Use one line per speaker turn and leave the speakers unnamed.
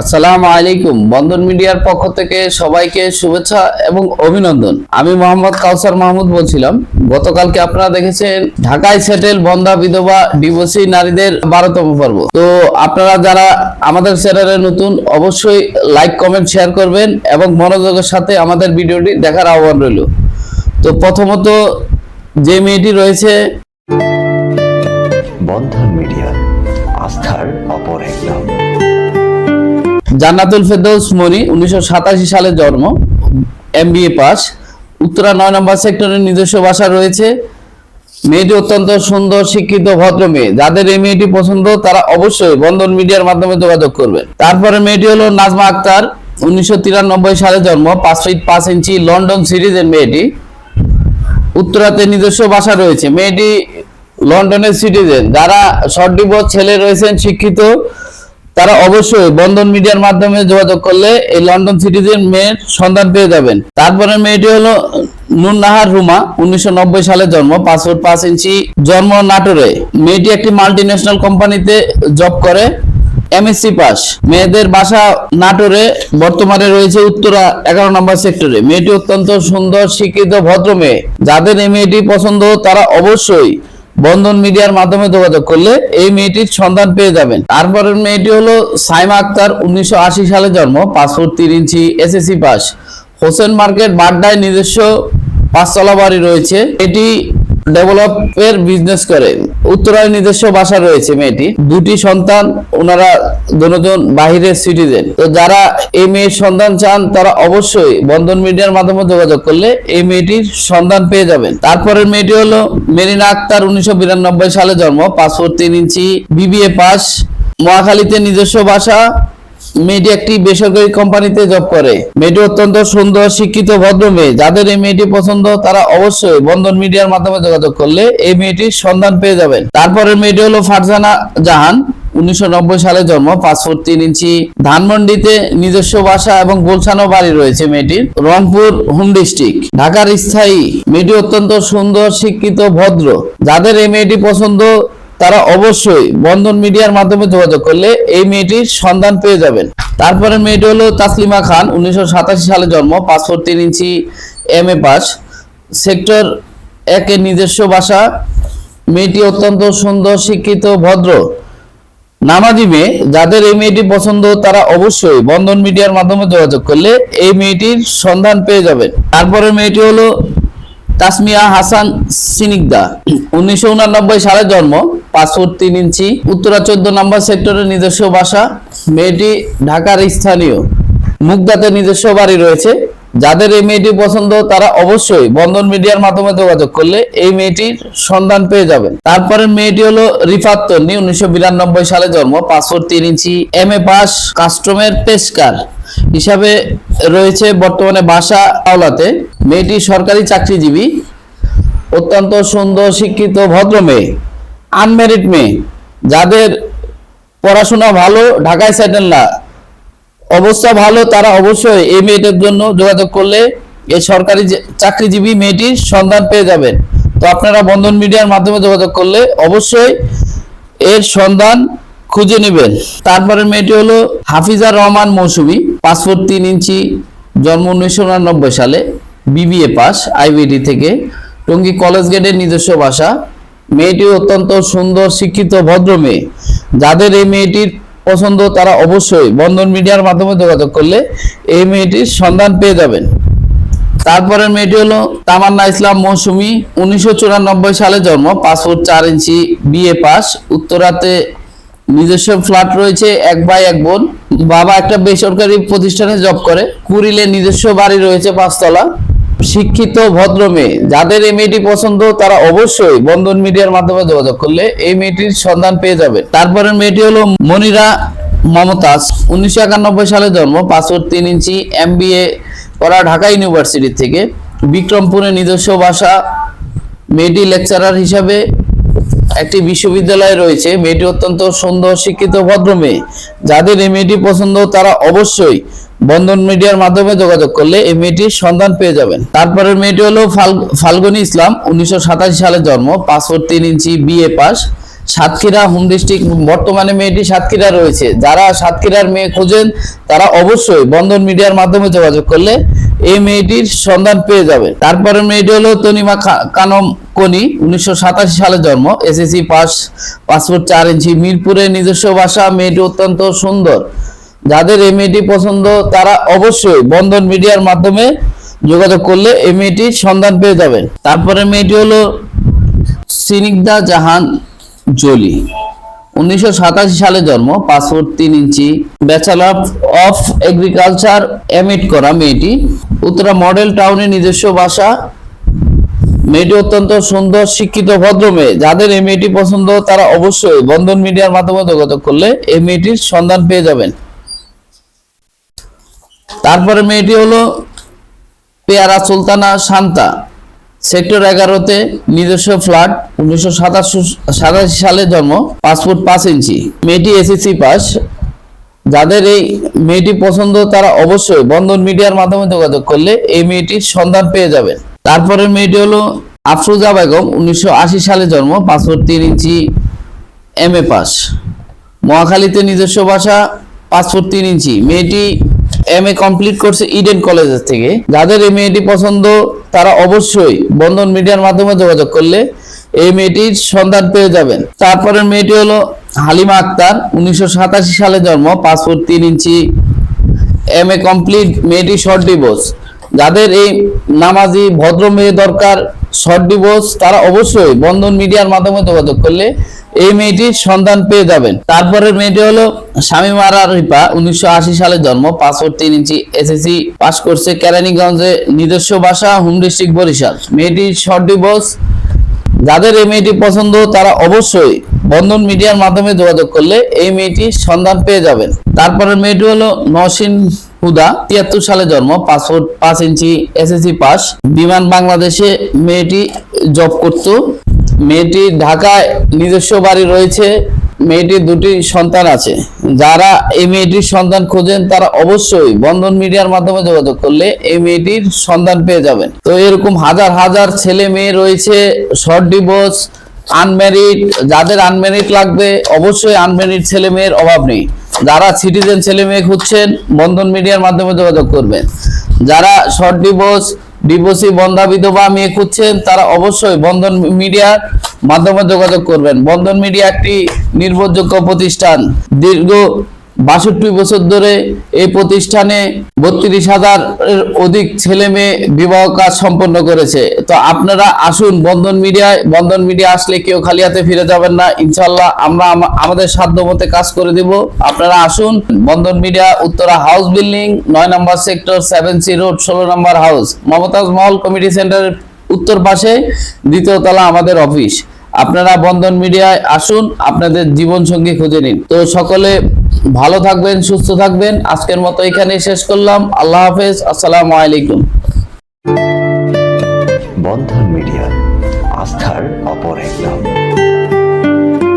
আসসালামু আলাইকুম বন্ধন মিডিয়ার পক্ষ থেকে সবাইকে শুভেচ্ছা এবং অভিনন্দন। আমি মোহাম্মদ কাউসার মাহমুদ বলছিলাম। গতকালকে আপনারা দেখেছেন ঢাকায় সেটেল বন্ধা বিধবা ডিভোর্সি নারীদের বারোতম পর্ব। তো আপনারা যারা আমাদের চ্যানেলে নতুন, অবশ্যই লাইক, কমেন্ট, শেয়ার করবেন এবং মনোযোগের সাথে আমাদের ভিডিওটি দেখার আহ্বান রইল। তো প্রথমত যে মেয়েটি রয়েছে
বন্ধন মিডিয়া।
জান্নাতুল ফেরদৌস মনি, উনিশশো সাতাশি সালে জন্ম এম এমবিএ পাস। উত্তরা নয় নম্বর সেক্টরের নিজস্ব বাসা রয়েছে। মেয়েটি অত্যন্ত সুন্দর, শিক্ষিত, ভদ্র মেয়ে। যাদের এই মেয়েটি পছন্দ, তারা অবশ্যই বন্ধন মিডিয়ার মাধ্যমে যোগাযোগ করবেন। তারপরে মেয়েটি হলো নাজমা আক্তার। উনিশশো তিরানব্বই সালে জন্ম, পাঁচ ফিট পাঁচ ইঞ্চি লন্ডন সিরিজের মেয়েটি। উত্তরাতে নিজস্ব বাসা রয়েছে। মেয়েটি লন্ডনের সিটিজেন। যারা শর্ট ছেলে রয়েছেন, শিক্ষিত তারা অবশ্যই বন্ধন মিডিয়ার মাধ্যমে যোগাযোগ করলে এই লন্ডন সিটিজেন মেয়ের সন্ধান পেয়ে যাবেন। তারপরে মেয়েটি হলো নুননাহার রুমা, উনিশশো সালে জন্ম, পাঁচ ফুট পাঁচ ইঞ্চি, জন্ম নাটোরে। মেয়েটি একটি মাল্টি ন্যাশনাল কোম্পানিতে জব করে এমএসসি পাস মেয়েদের বাসা নাটোরে, বর্তমানে রয়েছে উত্তরা, এগারো নম্বর সেক্টরে মেয়েটি অত্যন্ত সুন্দর, শিক্ষিত, ভদ্র মেয়ে। যাদের এই মেয়েটি পছন্দ, তারা অবশ্যই বন্ধন মিডিয়ার মাধ্যমে যোগাযোগ করলে এই মেয়েটির সন্ধান পেয়ে যাবেন। তারপরের মেয়েটি হলো সাইমা আক্তার, উনিশশো আশি সালে জন্ম ফুট তিন inch SSC pass. Hossain market, বাড্ডায় নিজস্ব পাঁচতলা বাড়ি রয়েছে। এটি ডেভেলপের বিজনেস করে। উত্তরায় নিজস্ব বাসা রয়েছে মেয়েটি। দুটি সন্তান, ওনারা দুজন বাহিরের সিটিজেন তো যারা এই মেয়ের সন্ধান চান, তারা অবশ্যই বন্ধন মিডিয়ার মাধ্যমে যোগাযোগ করলে এই মেয়েটির সন্ধান পেয়ে যাবেন। তারপরের মেয়েটি হলো মেরিনা আক্তার, উনিশশো বিরানব্বই সালে জন্ম পাসপোর্ট তিন ইঞ্চি বিবিএ পাস মহাখালীতে নিজস্ব বাসা মেয়েটি একটি বেসরকারি কোম্পানিতে জব করে। মেয়েটি অত্যন্ত সুন্দর, শিক্ষিত, ভদ্র মেয়ে। যাদের এই মেয়েটি পছন্দ, তারা অবশ্যই বন্ধন মিডিয়ার মাধ্যমে যোগাযোগ করলে এই মেয়েটির সন্ধান পেয়ে যাবেন। তারপরের মেয়েটি হলো ফারজানা জাহান। উনিশশো নব্বই সালে জন্ম, পাঁচ ফুট তিন ইঞ্চি, ধানমন্ডিতে নিজস্ব বাসা এবং গোলছানো বাড়ি রয়েছে মেয়েটির, রংপুর হোম ডিস্ট্রিক্ট। ঢাকার স্থায়ী। মেয়েটি অত্যন্ত সুন্দর, শিক্ষিত, ভদ্র। যাদের এই মেয়েটি পছন্দ তারা অবশ্যই বন্ধন মিডিয়ার মাধ্যমে যোগাযোগ করলে এই মেয়েটির সন্ধান পেয়ে যাবেন। তারপরে মেয়েটি হলো তাসলিমা খান, উনিশশো সালে জন্ম ফুট তিন inch M A pass. Sector একের নিজস্ব বাসা মেয়েটি অত্যন্ত সুন্দর, শিক্ষিত, ভদ্র। নামাজি মেয়ে। যাদের এই মেয়েটি পছন্দ, তারা অবশ্যই বন্ধন মিডিয়ার মাধ্যমে যোগাযোগ করলে এই মেয়েটির সন্ধান পেয়ে যাবেন। তারপরে মেয়েটি হলো তাসমিয়া হাসান সিনিকদা। উনিশশো উনানব্বই সালে জন্ম ফুট তিন ইঞ্চি, উত্তরা চোদ্দ নম্বর সেক্টরের নিজস্ব বাসা, মেয়েটি ঢাকার স্থানীয়। মুগদাতে নিজস্ব বাড়ি রয়েছে। যাদের এই মেয়েটি পছন্দ, তারা অবশ্যই বন্ধন মিডিয়ার মাধ্যমে যোগাযোগ করলে এই মেয়েটির সন্ধান পেয়ে যাবেন। তারপরে মেয়েটি হলো রিফাত তন্নি, উনিশশো বিরানব্বই সালে জন্ম পাঁচ তিন ইঞ্চি, এম এ পাস, কাস্টমের পেশকার। হিসাবে রয়েছে বর্তমানে বাসা আওলাতে। মেয়েটি সরকারি চাকরিজীবী, অত্যন্ত সুন্দর, শিক্ষিত, ভদ্র মেয়ে আনমেরিড মেয়ে। যাদের পড়াশোনা ভালো, ঢাকায় সেটেল না, অবস্থা ভালো, তারা অবশ্যই এই মেয়েটার জন্য যোগাযোগ করলে এই সরকারি চাকরিজীবী মেয়েটির সন্ধান পেয়ে যাবেন। তো আপনারা বন্ধন মিডিয়ার মাধ্যমে যোগাযোগ করলে অবশ্যই এর সন্ধান খুঁজে নেবেন। তারপরে মেয়েটি হলো হাফিজা রহমান মৌসুমি পাসপোর্ট তিন ইঞ্চি, জন্ম উনিশশো সালে বিবিএ পাস আইবিডি থেকে। টঙ্গী কলেজ গেটের নিজস্ব বাসা মেয়েটি অত্যন্ত সুন্দর, শিক্ষিত, ভদ্র মেয়ে। যাদের এই মেয়েটির পছন্দ, তারা অবশ্যই বন্ধন মিডিয়ার মাধ্যমে যোগাযোগ করলে এই মেয়েটির সন্ধান পেয়ে যাবেন। তারপরের মেয়েটি হলো তামান্না ইসলাম মৌসুমি, উনিশশো চুরানব্বই সালে জন্ম পাসপোর্ট চার ইঞ্চি বিএ পাস, উত্তরাতে নিজস্ব ফ্ল্যাট রয়েছে, এক ভাই, এক বোন। বাবা একটা বেসরকারি প্রতিষ্ঠানে জব করে। কুড়িলে নিজস্ব বাড়ি রয়েছে পাঁচতলা। শিক্ষিত, ভদ্র মেয়ে। যাদের এই মেয়েটি পছন্দ, তারা অবশ্যই বন্ধন মিডিয়ার মাধ্যমে যোগাযোগ করলে এই মেয়েটির সন্ধান পেয়ে যাবে। তারপরে মেয়েটি হলো মনিরা মমতাজ। উনিশশো একানব্বই সালে জন্ম ফুট তিন ইঞ্চি, এম করা ঢাকা ইউনিভার্সিটি থেকে। বিক্রমপুরে নিজস্ব বাসা মেয়েটি লেকচারার হিসাবে একটি বিশ্ববিদ্যালয়ে রয়েছে। মেয়েটি অত্যন্ত সুন্দর, শিক্ষিত, ভদ্র মেয়ে। যাদের এই মেয়েটি পছন্দ, তারা অবশ্যই বন্ধন মিডিয়ার মাধ্যমে যোগাযোগ করলে এই মেয়েটির সন্ধান পেয়ে যাবেন। তারপরের মেয়েটি হলো ফাল, ফাল্গুনী ইসলাম, উনিশশো সালে জন্ম ফুট তিন inch BA pass. Satkhira home district, বর্তমানে মেয়েটি সাতক্ষীরা রয়েছে। যারা সাতক্ষীরার মেয়ে খোঁজেন, তারা অবশ্যই বন্ধন মিডিয়ার মাধ্যমে যোগাযোগ করলে এই মেয়েটির সন্ধান পেয়ে যাবে। তারপরে মেয়েটি হলো তনিমা কানম কনি, উনিশশো সাতাশি সালে জন্ম। এসএসসি পাস, পাসপোর্ট চার ইঞ্চি মিরপুরের নিজস্ব ভাষা, মেয়েটি অত্যন্ত সুন্দর। যাদের এই মেয়েটি পছন্দ, তারা অবশ্যই বন্ধন মিডিয়ার মাধ্যমে যোগাযোগ করলে এই মেয়েটির সন্ধান পেয়ে যাবেন তারপরে মেয়েটি হলো সিনিকদা জাহান জলি। উনিশশো সাতাশি সালে জন্ম, পাসপোর্ট তিন inch. Bachelor of agriculture MEd করা মেয়েটি। উত্তরা মডেল টাউনে নিজস্ব বাসা। মেয়েটি অত্যন্ত সুন্দর, শিক্ষিত, ভদ্র মেয়ে। যাদের এই মেয়েটি পছন্দ, তারা অবশ্যই বন্ধন মিডিয়ার মাধ্যমে যোগাযোগ করলে এই মেয়েটির সন্ধান পেয়ে যাবেন। তারপরে মেয়েটি হলো পেয়ারা সুলতানা শান্তা। সেক্টর এগারোতে নিজস্ব ফ্ল্যাট, উনিশশো সাতাশি সালে জন্ম পাসপোর্ট পাঁচ ইঞ্চি। মেয়েটি এসএসসি পাস। যাদের এই মেয়েটি পছন্দ, তারা অবশ্যই বন্ধন মিডিয়ার মাধ্যমে যোগাযোগ করলে এই মেয়েটির সন্ধান পেয়ে যাবেন। তারপরে মেয়েটি হলো আফরুজা বেগম, উনিশশো আশি সালে জন্ম পাসপোর্ট তিন ইঞ্চি, এম এ পাস। মহাখালীতে নিজস্ব ভাষা পাসপোর্ট তিন ইঞ্চি। মেয়েটি এম এ কমপ্লিট করছে ইডেন কলেজের থেকে। যাদের এই মেয়েটি পছন্দ, তারা অবশ্যই বন্ধন মিডিয়ার মাধ্যমে যোগাযোগ করলে এই মেয়েটির সন্ধান পেয়ে যাবেন। তারপরের মেয়েটি হলো হালিমা আক্তার, উনিশশো সাতাশি সালে জন্ম পাসপোর্ট তিন ইঞ্চি। এম এ কমপ্লিট মেয়েটি শর্ট ডিভোর্স যাদের এই নামাজি, ভদ্র মেয়ে দরকার শর্ট ডিভোর্স, তারা অবশ্যই বন্ধন মিডিয়ার মাধ্যমে যোগাযোগ করলে এই মেয়েটির সন্ধান পেয়ে যাবেন। তারপরে মেয়েটি হলো স্বামী মারা রিপা, উনিশশো সালে জন্ম, পাসপোর্ট তিন ইঞ্চি এসএসসি পাস করছে কেরানীগঞ্জে নিজস্ব বাসা, হোম ডিস্ট্রিক্ট বরিশাল। মেয়েটি শর্ট ডিভোর্স। যাদের এই মেয়েটি পছন্দ, তারা অবশ্যই বন্ধন মিডিয়ার মাধ্যমে যোগাযোগ করলে এই মেয়েটির সন্ধান পেয়ে যাবেন। তারপরে মেয়েটি হলো নসিন হুদা, তিয়াত্তর সালে জন্ম পাসপোর্ট পাঁচ ইঞ্চি এসএসসি পাস। বিমান বাংলাদেশে মেয়েটি জব করত। মেয়েটি ঢাকায় নিজস্ব বাড়ি রয়েছে। মেয়েটির দুটি সন্তান আছে। যারা এই মেয়েটির সন্তান খোঁজেন, তারা অবশ্যই বন্ধন মিডিয়ার মাধ্যমে যোগাযোগ করলে এই মেয়েটির সন্ধান পেয়ে যাবেন। তো এরকম হাজার হাজার ছেলে মেয়ে রয়েছে, শর্ট ডিভোর্স, আনম্যারিড, যাদের আনম্যারিড লাগবে, অবশ্যই আনম্যারিড ছেলে মেয়ের অভাব নেই। যারা সিটিজেন ছেলে মেয়ে খুঁজছেন, বন্ধন মিডিয়ার মাধ্যমে যোগাযোগ করবেন। যারা শর্ট ডিভোর্স ডিভোর্সি বন্ধা বিধবা মেয়ে খুঁজছেন, তারা অবশ্যই বন্ধন মিডিয়ার মাধ্যমে যোগাযোগ করবেন। বন্ধন মিডিয়া একটি নির্ভরযোগ্য প্রতিষ্ঠান। দীর্ঘ বাষট্টি বছর ধরে এই প্রতিষ্ঠানে বত্রিশ হাজার অধিক ছেলে মেয়ে বিবাহ কাজ সম্পন্ন করেছে। তো আপনারা আসুন বন্ধন মিডিয়ায় বন্ধন মিডিয়া আসলে কেউ খালি হাতে ফিরে যাবেন না। ইনশাল্লাহ আমরা আমাদের সাধ্য মতে কাজ করে দিব। আপনারা আসুন Bandhan media, Uttara house building, নয় number sector seven C road, ষোলো নম্বর হাউস, মমতাজ মহল কমিটি সেন্টারের উত্তর পাশে, দ্বিতীয় তলা আমাদের অফিস। আপনারা বন্ধন মিডিয়ায় আসুন, আপনাদের জীবন সঙ্গী খুঁজে নিন। তো সকলে ভালো থাকবেন, সুস্থ থাকবেন। আজকের মতো এখানেই শেষ করলাম। আল্লাহ হাফেজ, আসসালাম আলাইকুম।
বন্ধন মিডিয়া, আস্থার অপর এক নাম।